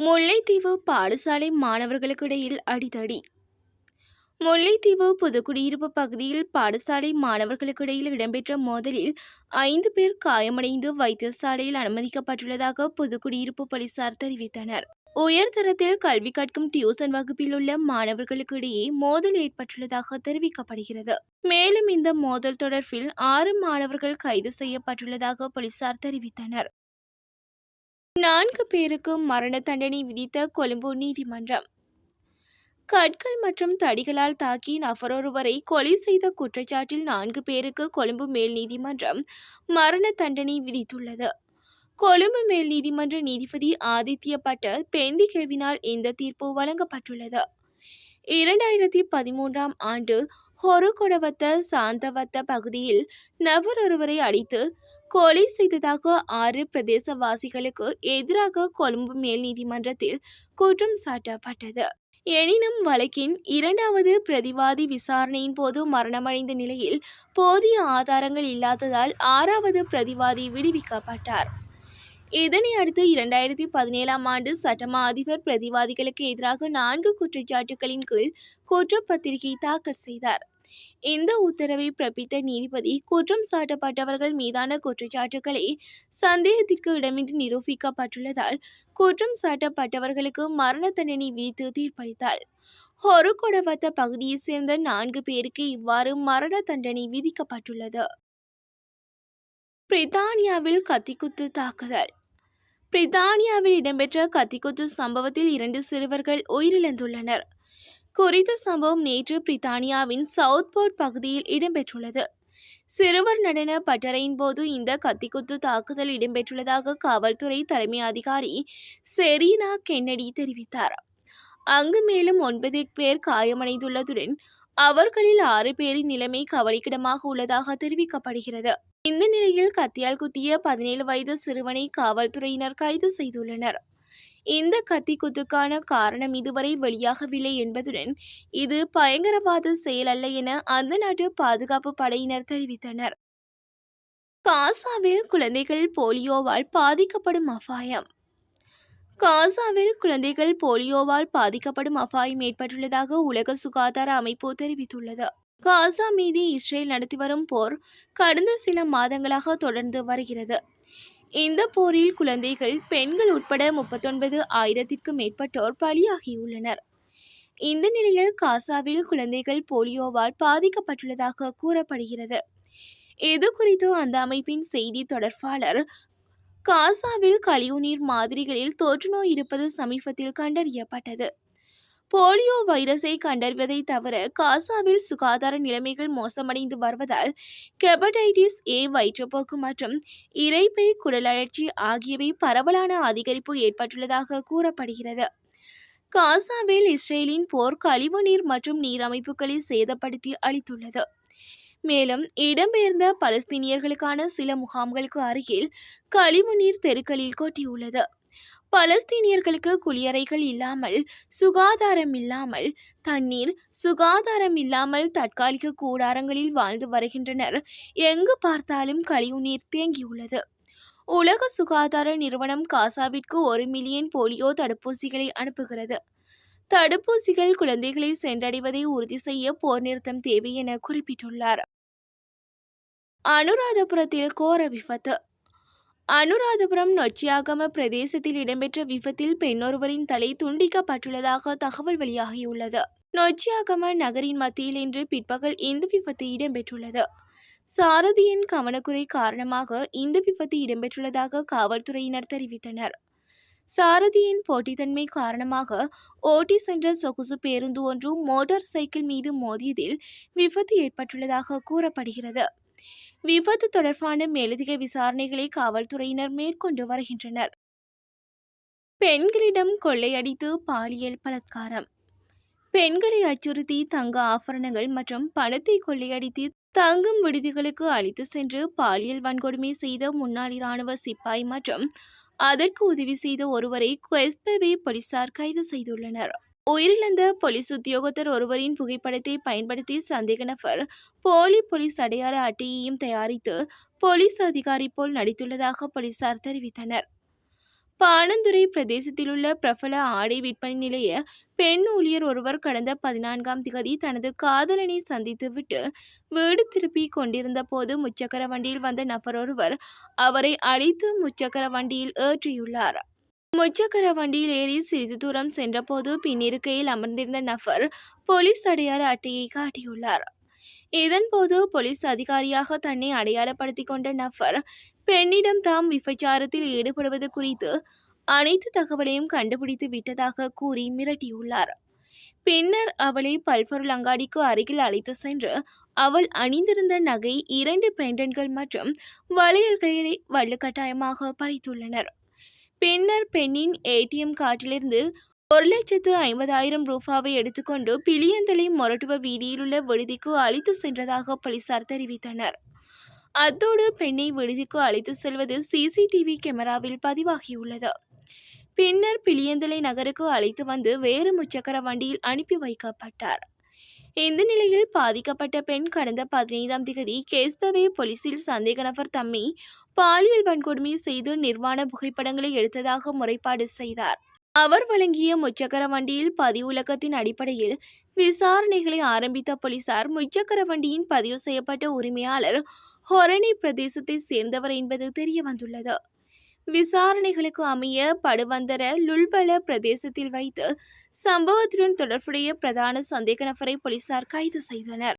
முல்லைத்தீவு பாடசாலை மாணவர்களுக்கிடையில் அடிதடி. முல்லைத்தீவு புதுக்குடியிருப்பு பகுதியில் பாடசாலை மாணவர்களுக்கிடையில் இடம்பெற்ற மோதலில் ஐந்து பேர் காயமடைந்து வைத்தியசாலையில் அனுமதிக்கப்பட்டுள்ளதாக புதுக்குடியிருப்பு போலீசார் தெரிவித்தனர். உயர்தரத்தில் கல்வி கற்கும் டியூசன் வகுப்பில் உள்ள மாணவர்களுக்கு இடையே மோதல் ஏற்பட்டுள்ளதாக தெரிவிக்கப்படுகிறது. மேலும் இந்த மோதல் தொடர்பில் ஆறு மாணவர்கள் கைது செய்யப்பட்டுள்ளதாக போலீசார் தெரிவித்தனர். நான்கு பேருக்கு மரண தண்டனை விதித்த கொழும்பு நீதிமன்றம். கற்கள் மற்றும் தடிகளால் தாக்கி நபரொருவரை கொலை செய்த குற்றச்சாட்டில் நான்கு பேருக்கு கொழும்பு மேல் நீதிமன்றம் மரண தண்டனை விதித்துள்ளது. கொழும்பு மேல் நீதிமன்ற நீதிபதி ஆதித்ய பட்டர் பெந்தி கேவினால் இந்த தீர்ப்பு வழங்கப்பட்டுள்ளது. இரண்டாயிரத்தி பதிமூன்றாம் ஆண்டு ஹொருகொடவத்த சாந்தவத்த பகுதியில் நபர் ஒருவரை அடித்து கொலை செய்ததாக ஆறு பிரதேசவாசிகளுக்கு எதிராக கொழும்பு மேல் நீதிமன்றத்தில் குற்றம் சாட்டப்பட்டது. எனினும் வழக்கின் இரண்டாவது பிரதிவாதி விசாரணையின் போது மரணமடைந்த நிலையில் போதிய ஆதாரங்கள் இல்லாததால் ஆறாவது பிரதிவாதி விடுவிக்கப்பட்டார். இதனை அடுத்து இரண்டாயிரத்தி பதினேழாம் ஆண்டு சட்டமா அதிபர் பிரதிவாதிகளுக்கு எதிராக நான்கு குற்றச்சாட்டுகளின் கீழ் குற்றப்பத்திரிகை தாக்கல் செய்தார். இந்த உத்தரவை பிறப்பித்த நீதிபதி குற்றம் சாட்டப்பட்டவர்கள் மீதான குற்றச்சாட்டுகளை சந்தேகத்திற்கு இடமின்றி நிரூபிக்கப்பட்டுள்ளதால் குற்றம் சாட்டப்பட்டவர்களுக்கு மரண தண்டனை விதித்து தீர்ப்பளித்தார். ஹொருகொடவத்த பகுதியைச் சேர்ந்த நான்கு பேருக்கு இவ்வாறு மரண தண்டனை விதிக்கப்பட்டுள்ளது. பிரித்தானியாவில் கத்திக்குத்து தாக்குதல். பிரித்தானியாவில் இடம்பெற்ற கத்திக்குத்து சம்பவத்தில் இரண்டு சிறுவர்கள் உயிரிழந்துள்ளனர். குறித்த சம்பவம் நேற்று பிரித்தானியாவின் சவுத்போர்ட் பகுதியில் இடம்பெற்றுள்ளது. சிறுவர் நடன பட்டறையின் போது இந்த கத்திக்குத்து தாக்குதல் இடம்பெற்றுள்ளதாக காவல்துறை தலைமை அதிகாரி செரீனா கென்னடி தெரிவித்தார். அங்கு மேலும் ஒன்பது பேர் காயமடைந்துள்ளதுடன் அவர்களில் ஆறு பேரின் நிலைமை கவலைக்கிடமாக உள்ளதாக தெரிவிக்கப்படுகிறது. இந்த நிலையில் கத்தியால் குத்திய பதினேழு வயது சிறுவனை காவல்துறையினர் கைது செய்துள்ளனர். இந்த கத்தி குத்துக்கான காரணம் இதுவரை வெளியாகவில்லை என்பதுடன் இது பயங்கரவாத செயல் அல்ல என அந்த நாட்டு பாதுகாப்பு படையினர் தெரிவித்தனர். காசாவில் குழந்தைகள் போலியோவால் பாதிக்கப்படும் அபாயம். காசாவில் குழந்தைகள் போலியோவால் பாதிக்கப்படும் அபாயம் ஏற்பட்டுள்ளதாக உலக சுகாதார அமைப்பு தெரிவித்துள்ளது. காசா மீது இஸ்ரேல் நடத்தி வரும் போர் கடந்த சில மாதங்களாக தொடர்ந்து வருகிறது. இந்த போரில் குழந்தைகள் பெண்கள் உட்பட முப்பத்தொன்பது ஆயிரத்திற்கும் மேற்பட்டோர் பலியாகியுள்ளனர். இந்த நிலையில் காசாவில் குழந்தைகள் போலியோவால் பாதிக்கப்பட்டுள்ளதாக கூறப்படுகிறது. இது குறித்து அந்த அமைப்பின் செய்தி தொடர்பாளர் காசாவில் கழிவுநீர் மாதிரிகளில் தொற்றுநோய் இருப்பது சமீபத்தில் கண்டறியப்பட்டது. போலியோ வைரஸை கண்டறிவதை தவிர காசாவில் சுகாதார நிலைமைகள் மோசமடைந்து வருவதால் கெபடைட்டிஸ் ஏ வயிற்றுப்போக்கு மற்றும் இறைப்பை குடலழற்சி ஆகியவை பரவலான அதிகரிப்பு ஏற்பட்டுள்ளதாக கூறப்படுகிறது. காசாவில் இஸ்ரேலின் போர் கழிவுநீர் மற்றும் நீர் அமைப்புகளை சேதப்படுத்தி அளித்துள்ளது. மேலும் இடம்பெயர்ந்த பலஸ்தீனியர்களுக்கான சில முகாம்களுக்கு அருகில் கழிவுநீர் தெருக்களில் கொட்டியுள்ளது. பலஸ்தீனியர்களுக்கு குளியறைகள் இல்லாமல் சுகாதாரம் இல்லாமல் தண்ணீர் சுகாதாரம் இல்லாமல் தற்காலிக கூடாரங்களில் வாழ்ந்து வருகின்றனர். எங்கு பார்த்தாலும் கழிவுநீர் தேங்கியுள்ளது. உலக சுகாதார நிறுவனம் காசாவிற்கு ஒரு மில்லியன் போலியோ தடுப்பூசிகளை அனுப்புகிறது. தடுப்பூசிகள் குழந்தைகளை சென்றடைவதை உறுதி செய்ய போர் நிறுத்தம் தேவை என குறிப்பிட்டுள்ளார். அனுராதபுரத்தில் கோர விபத்து அனுராதபுரம் நொச்சியாகம பிரதேசத்தில் இடம்பெற்ற விபத்தில் பெண்ணொருவரின் தலை துண்டிக்கப்பட்டுள்ளதாக தகவல் வெளியாகியுள்ளது. நொச்சியாகம நகரின் மத்தியில் இன்று பிற்பகல் இந்த விபத்து இடம்பெற்றுள்ளது. சாரதியின் கவனக்குறை காரணமாக இந்த விபத்து இடம்பெற்றுள்ளதாக காவல்துறையினர் தெரிவித்தனர். சாரதியின் போட்டித்தன்மை காரணமாக ஓட்டி சென்ற சொகுசு பேருந்து ஒன்று மோட்டார் சைக்கிள் மீது மோதியதில் விபத்து ஏற்பட்டுள்ளதாக கூறப்படுகிறது. விபத்து தொடர்பான மேலதிக விசாரணைகளை காவல்துறையினர் மேற்கொண்டு வருகின்றனர். பெண்களிடம் கொள்ளையடித்து பாலியல் பலாத்காரம். பெண்களை அச்சுறுத்தி தங்க ஆபரணங்கள் மற்றும் பணத்தை கொள்ளையடித்து தங்கும் விடுதிகளுக்கு அழைத்து சென்று பாலியல் வன்கொடுமை செய்த முன்னாள் இராணுவ சிப்பாய் மற்றும் அதற்கு உதவி செய்த ஒருவரை கொஸ்பெவே போலீசார் கைது செய்துள்ளனர். உயிரிழந்த போலீஸ் உத்தியோகத்தர் ஒருவரின் புகைப்படத்தை பயன்படுத்தி சந்தேக நபர் போலி போலீஸ் அடையாள அட்டையையும் தயாரித்து போலீஸ் அதிகாரி போல் நடித்துள்ளதாக போலீசார் தெரிவித்தனர். பாணந்துறை பிரதேசத்திலுள்ள பிரபல ஆடை விற்பனை நிலைய பெண் ஊழியர் ஒருவர் கடந்த பதினான்காம் திகதி தனது காதலனை சந்தித்துவிட்டு வீடு திருப்பி கொண்டிருந்த போது முச்சக்கர வண்டியில் வந்த நபர் ஒருவர் அவரை அழைத்து முச்சக்கர வண்டியில் ஏற்றியுள்ளார். முச்சக்கர வண்டியில் ஏறி சிறிது தூரம் சென்றபோது பின்னிருக்கையில் அமர்ந்திருந்த நபர் போலீஸ் அடையாள அட்டையை காட்டியுள்ளார். இதன்போது போலீஸ் அதிகாரியாக தன்னை அடையாளப்படுத்திக் கொண்ட நபர் பெண்ணிடம் தாம் விபச்சாரத்தில் ஈடுபடுவது குறித்து அனைத்து தகவலையும் கண்டுபிடித்து விட்டதாக கூறி மிரட்டியுள்ளார். பின்னர் அவளை பல்பொருள் அங்காடிக்கு அருகில் அழைத்து சென்று அவள் அணிந்திருந்த நகை இரண்டு பெண்டன்கள் மற்றும் வளையல்களை வலுக்கட்டாயமாக பறித்துள்ளனர். பின்னர் பெண்ணின் ஏடிஎம் கார்டிலிருந்து ஒரு லட்சத்து ஐம்பதாயிரம் ரூபாவை எடுத்துக்கொண்டு பிளியந்தலை மொரட்டுவ வீதியிலுள்ள விடுதிக்கு அழைத்து சென்றதாக போலீசார் தெரிவித்தனர். அத்தோடு பெண்ணை விடுதிக்கு அழைத்து செல்வது சிசிடிவி கேமராவில் பதிவாகியுள்ளது. பின்னர் பிளியந்தலை நகருக்கு அழைத்து வந்து வேறு முச்சக்கர வண்டியில் அனுப்பி வைக்கப்பட்டார். இந்த நிலையில் பாதிக்கப்பட்ட பெண் கடந்த பதினைந்தாம் திகதி கேஸ்பவே போலீசில் சந்தேக நபர் தம்மை பாலியல் வன்கொடுமை செய்து நிர்வாண புகைப்படங்களை எடுத்ததாக முறைப்பாடு செய்தார். அவர் வழங்கிய முச்சக்கர வண்டியில் பதிவுலக்கத்தின் அடிப்படையில் விசாரணைகளை ஆரம்பித்த போலீசார் முச்சக்கர வண்டியின் பதிவு செய்யப்பட்ட உரிமையாளர் ஹொரணி பிரதேசத்தை சேர்ந்தவர் என்பது தெரிய வந்துள்ளது விசாரணைகளுக்கு அமைய படுவந்தர லுல்பல பிரதேசத்தில் வைத்து சம்பவத்துடன் தொடர்புடைய பிரதான சந்தேக நபரை போலீசார் கைது செய்தனர்.